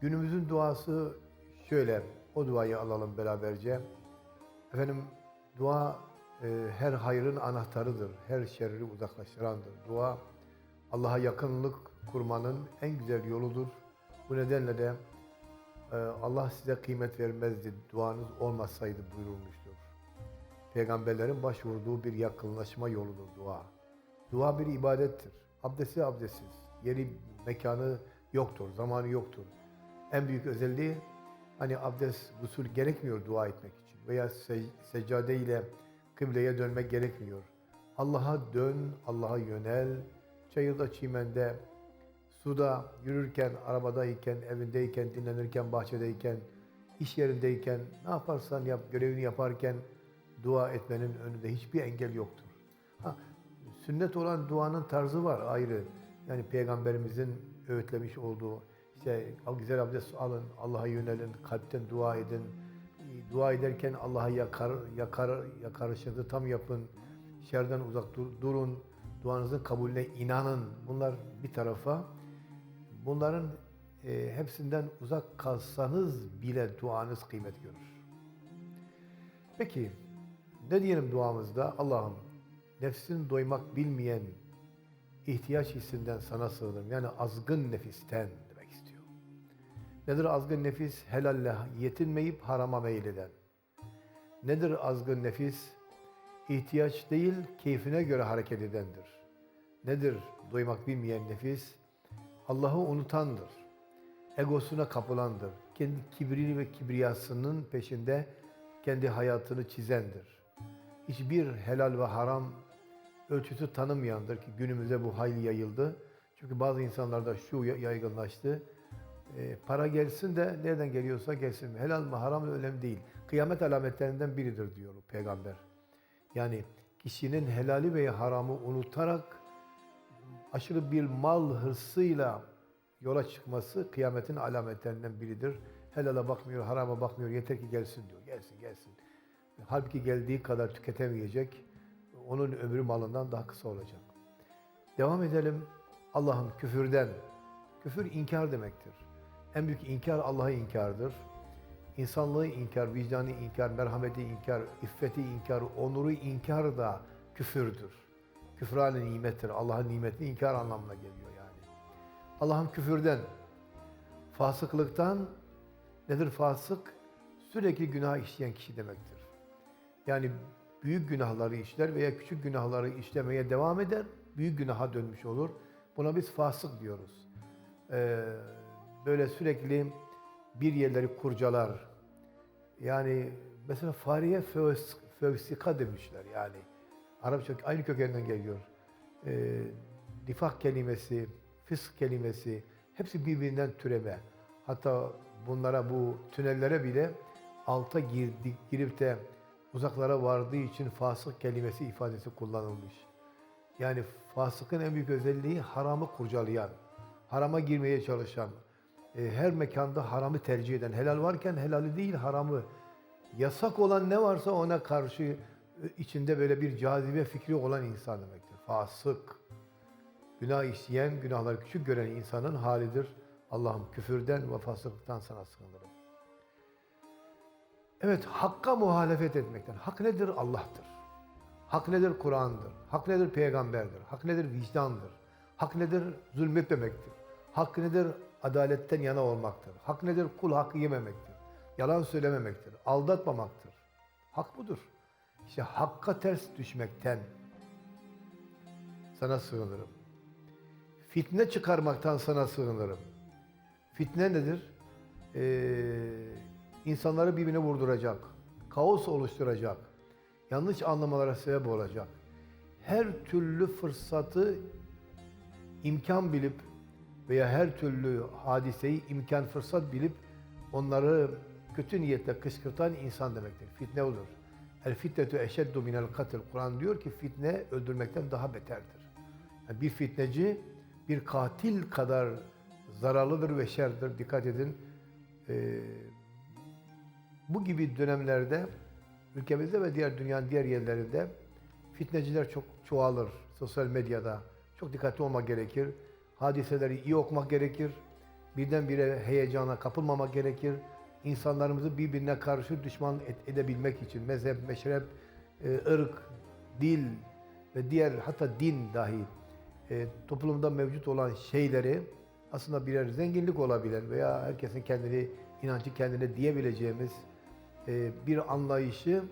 Günümüzün duası şöyle, o duayı alalım beraberce. Efendim dua e, her hayrın anahtarıdır, her şerri uzaklaştırandır. Dua Allah'a yakınlık kurmanın en güzel yoludur. Bu nedenle de e, Allah size kıymet vermezdi, duanız olmasaydı buyurulmuştur. Peygamberlerin başvurduğu bir yakınlaşma yoludur dua. Dua bir ibadettir. Abdesti abdestsiz. Yeri, mekanı yoktur, zamanı yoktur. En büyük özelliği hani abdest, gusül gerekmiyor dua etmek için. Veya sec- seccade ile kıbleye dönmek gerekmiyor. Allah'a dön, Allah'a yönel. Çayırda, çimende, suda, yürürken, arabadayken, evindeyken, dinlenirken, bahçedeyken, iş yerindeyken, ne yaparsan yap, görevini yaparken dua etmenin önünde hiçbir engel yoktur. Ha, sünnet olan duanın tarzı var ayrı. Yani Peygamberimizin öğütlemiş olduğu, işte güzel abdest alın, Allah'a yönelin, kalpten dua edin. Dua ederken Allah'a yakar, yakar, yakarışınızı tam yapın. Şerden uzak dur- durun. Duanızın kabulüne inanın. Bunlar bir tarafa. Bunların e, hepsinden uzak kalsanız bile duanız kıymet görür. Peki ne diyelim duamızda? Allah'ım nefsin doymak bilmeyen ihtiyaç hissinden sana sığınırım. Yani azgın nefisten. Nedir azgın nefis? Helalle yetinmeyip harama meyleden. Nedir azgın nefis? İhtiyaç değil, keyfine göre hareket edendir. Nedir doymak bilmeyen nefis? Allah'ı unutandır. Egosuna kapılandır. Kendi kibrini ve kibriyasının peşinde kendi hayatını çizendir. Hiçbir helal ve haram ölçüsü tanımayandır ki günümüzde bu hayli yayıldı. Çünkü bazı insanlarda şu ya- yaygınlaştı. E, para gelsin de nereden geliyorsa gelsin. Helal mı haram mı önemli değil. Kıyamet alametlerinden biridir diyor peygamber. Yani kişinin helali veya haramı unutarak aşırı bir mal hırsıyla yola çıkması kıyametin alametlerinden biridir. Helala bakmıyor, harama bakmıyor, yeter ki gelsin diyor. Gelsin, gelsin. Halbuki geldiği kadar tüketemeyecek. Onun ömrü malından daha kısa olacak. Devam edelim. Allah'ım küfürden. Küfür inkar demektir. En büyük inkar Allah'ı inkardır. İnsanlığı inkar, vicdanı inkar, merhameti inkar, iffeti inkar, onuru inkar da küfürdür. Küfran nimettir. Allah'ın nimetini inkar anlamına geliyor yani. Allah'ım küfürden, fasıklıktan nedir fasık? Sürekli günah işleyen kişi demektir. Yani büyük günahları işler veya küçük günahları işlemeye devam eder, büyük günaha dönmüş olur. Buna biz fasık diyoruz. Ee, böyle sürekli bir yerleri kurcalar. Yani mesela fareye fös, fövsika demişler yani. Arapça aynı kökenden geliyor. Ee, nifak kelimesi, fısk kelimesi hepsi birbirinden türeme. Hatta bunlara bu tünellere bile alta girdi, girip de uzaklara vardığı için fasık kelimesi ifadesi kullanılmış. Yani fasıkın en büyük özelliği haramı kurcalayan, harama girmeye çalışan, e, her mekanda haramı tercih eden, helal varken helali değil haramı, yasak olan ne varsa ona karşı e, içinde böyle bir cazibe fikri olan insan demektir. Fasık. Günah işleyen, günahları küçük gören insanın halidir. Allah'ım küfürden ve fasıklıktan sana sığınırım. Evet, hakka muhalefet etmekten. Hak nedir? Allah'tır. Hak nedir? Kur'an'dır. Hak nedir? Peygamberdir. Hak nedir? Vicdandır. Hak nedir? Zulmetmemektir. Hak nedir? Adaletten yana olmaktır. Hak nedir? Kul hakkı yememektir. Yalan söylememektir. Aldatmamaktır. Hak budur. İşte hakka ters düşmekten sana sığınırım. Fitne çıkarmaktan sana sığınırım. Fitne nedir? Ee, insanları birbirine vurduracak, kaos oluşturacak, yanlış anlamalara sebep olacak. Her türlü fırsatı imkan bilip veya her türlü hadiseyi imkan fırsat bilip onları kötü niyetle kışkırtan insan demektir. Fitne olur. El fitnetu eşeddu minel katil. Kur'an diyor ki fitne öldürmekten daha beterdir. Yani bir fitneci bir katil kadar zararlıdır ve şerdir. Dikkat edin. Ee, bu gibi dönemlerde ülkemizde ve diğer dünyanın diğer yerlerinde fitneciler çok çoğalır sosyal medyada. Çok dikkatli olmak gerekir. Hadiseleri iyi okumak gerekir. birdenbire heyecana kapılmamak gerekir. İnsanlarımızı birbirine karşı düşman edebilmek için mezhep, meşrep, e, ırk, dil ve diğer hatta din dahi e, toplumda mevcut olan şeyleri aslında birer zenginlik olabilen veya herkesin kendini inancı kendine diyebileceğimiz e, bir anlayışı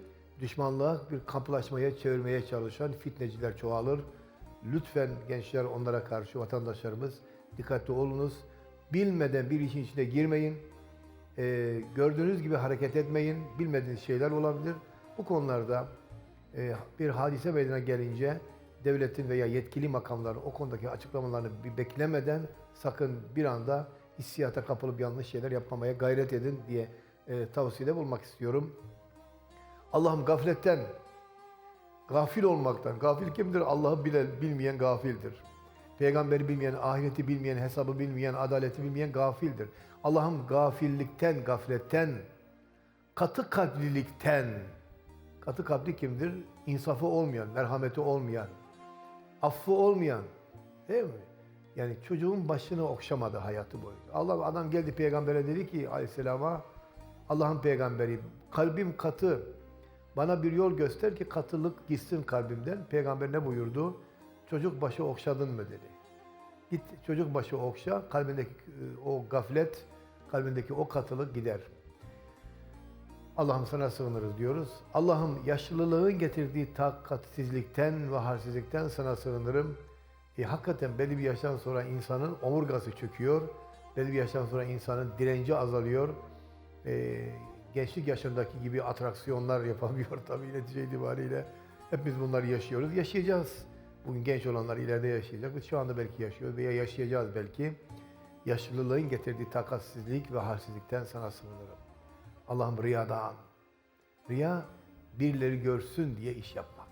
düşmanlığa bir kamplaşmaya çevirmeye çalışan fitneciler çoğalır. Lütfen gençler onlara karşı vatandaşlarımız dikkatli olunuz. Bilmeden bir işin içine girmeyin. E, gördüğünüz gibi hareket etmeyin. Bilmediğiniz şeyler olabilir. Bu konularda e, bir hadise meydana gelince devletin veya yetkili makamların o konudaki açıklamalarını bir beklemeden sakın bir anda hissiyata kapılıp yanlış şeyler yapmamaya gayret edin diye e, tavsiyede bulmak istiyorum. Allah'ım gafletten, gafil olmaktan, gafil kimdir? Allah'ı bilen, bilmeyen gafildir. Peygamberi bilmeyen, ahireti bilmeyen, hesabı bilmeyen, adaleti bilmeyen gafildir. Allah'ım gafillikten, gafletten, katı kalplilikten, katı kalpli kimdir? İnsafı olmayan, merhameti olmayan, affı olmayan, değil mi? Yani çocuğun başını okşamadı hayatı boyunca. Allah adam geldi peygambere dedi ki aleyhisselama Allah'ın peygamberi kalbim katı. Bana bir yol göster ki katılık gitsin kalbimden. Peygamber ne buyurdu? Çocuk başı okşadın mı dedi. Git çocuk başı okşa, kalbindeki e, o gaflet, kalbindeki o katılık gider. Allah'ım sana sığınırız diyoruz. Allah'ım yaşlılığın getirdiği takatsizlikten ve halsizlikten sana sığınırım. E, hakikaten belli bir yaştan sonra insanın omurgası çöküyor. Belli bir yaştan sonra insanın direnci azalıyor. E, gençlik yaşındaki gibi atraksiyonlar yapamıyor tabii netice itibariyle. Hepimiz bunları yaşıyoruz. Yaşayacağız. Bugün genç olanlar ileride yaşayacak. Biz şu anda belki yaşıyoruz veya yaşayacağız belki. Yaşlılığın getirdiği takatsizlik ve halsizlikten sana sığınırım. Allah'ım riyadan. Riya birileri görsün diye iş yapmak.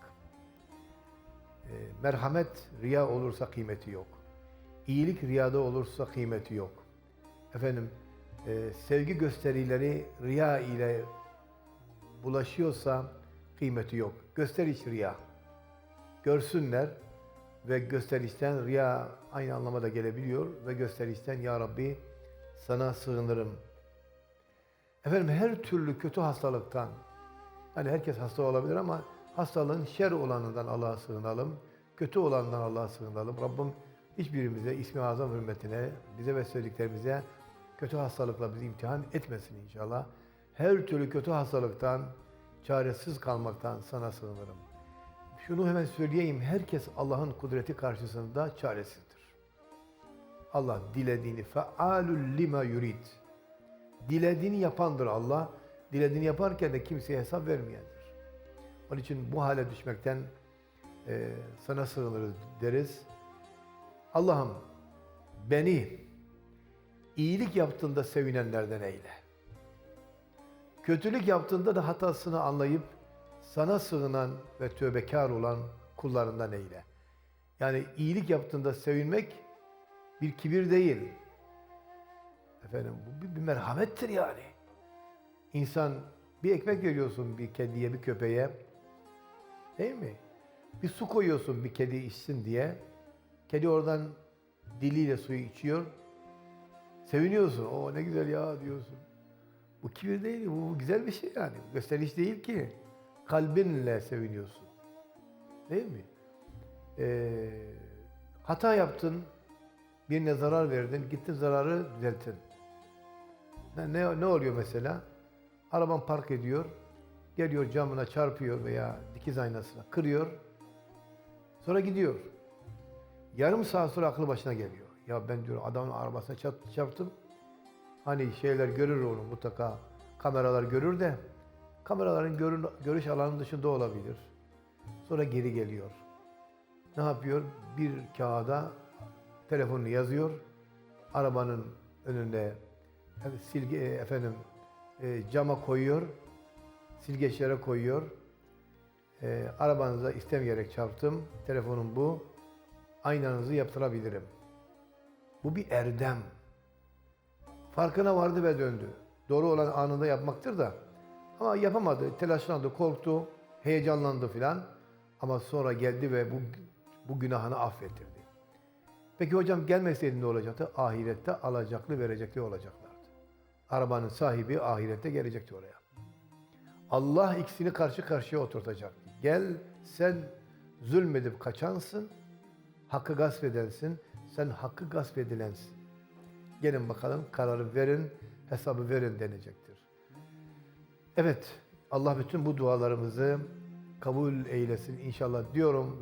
E, merhamet riya olursa kıymeti yok. İyilik riyada olursa kıymeti yok. Efendim e, sevgi gösterileri riya ile bulaşıyorsa kıymeti yok. Gösteriş riya. Görsünler ve gösterişten riya aynı anlamda gelebiliyor ve gösterişten ya Rabbi sana sığınırım. Efendim her türlü kötü hastalıktan hani herkes hasta olabilir ama hastalığın şer olanından Allah'a sığınalım. Kötü olandan Allah'a sığınalım. Rabbim hiçbirimize ismi azam hürmetine, bize ve söylediklerimize kötü hastalıkla bizi imtihan etmesin inşallah. Her türlü kötü hastalıktan, çaresiz kalmaktan sana sığınırım. Şunu hemen söyleyeyim, herkes Allah'ın kudreti karşısında çaresizdir. Allah dilediğini fealul lima yurid. Dilediğini yapandır Allah. Dilediğini yaparken de kimseye hesap vermeyendir. Onun için bu hale düşmekten e, sana sığınırız deriz. Allah'ım beni iyilik yaptığında sevinenlerden eyle. Kötülük yaptığında da hatasını anlayıp sana sığınan ve tövbekar olan kullarından eyle. Yani iyilik yaptığında sevinmek bir kibir değil. Efendim bu bir, bir merhamettir yani. İnsan bir ekmek veriyorsun bir kediye, bir köpeğe. Değil mi? Bir su koyuyorsun bir kedi içsin diye. Kedi oradan diliyle suyu içiyor. Seviniyorsun. O ne güzel ya diyorsun. Bu kibir değil, bu, güzel bir şey yani. Gösteriş değil ki. Kalbinle seviniyorsun. Değil mi? Ee, hata yaptın, birine zarar verdin, gittin zararı düzelttin. Ne, ne, ne oluyor mesela? Araban park ediyor, geliyor camına çarpıyor veya dikiz aynasına kırıyor, sonra gidiyor. Yarım saat sonra aklı başına geliyor. Ya ben diyor adamın arabasına çarp- çarptım. Hani şeyler görür onu mutlaka, kameralar görür de kameraların görün, görüş alanının dışında olabilir. Sonra geri geliyor. Ne yapıyor? Bir kağıda telefonunu yazıyor. Arabanın önünde yani silgi e, efendim e, cama koyuyor. Silgeçlere koyuyor. E, arabanıza istemeyerek çarptım. Telefonum bu. Aynanızı yaptırabilirim. Bu bir erdem. Farkına vardı ve döndü. Doğru olan anında yapmaktır da. Ama yapamadı. Telaşlandı, korktu, heyecanlandı filan. Ama sonra geldi ve bu bu günahını affettirdi. Peki hocam gelmeseydi ne olacaktı? Ahirette alacaklı verecekli olacaklardı. Arabanın sahibi ahirette gelecekti oraya. Allah ikisini karşı karşıya oturtacaktı. Gel sen zulmedip kaçansın, hakkı gasp edensin, sen hakkı gasp edilensin. Gelin bakalım kararı verin, hesabı verin denecektir. Evet, Allah bütün bu dualarımızı kabul eylesin inşallah diyorum.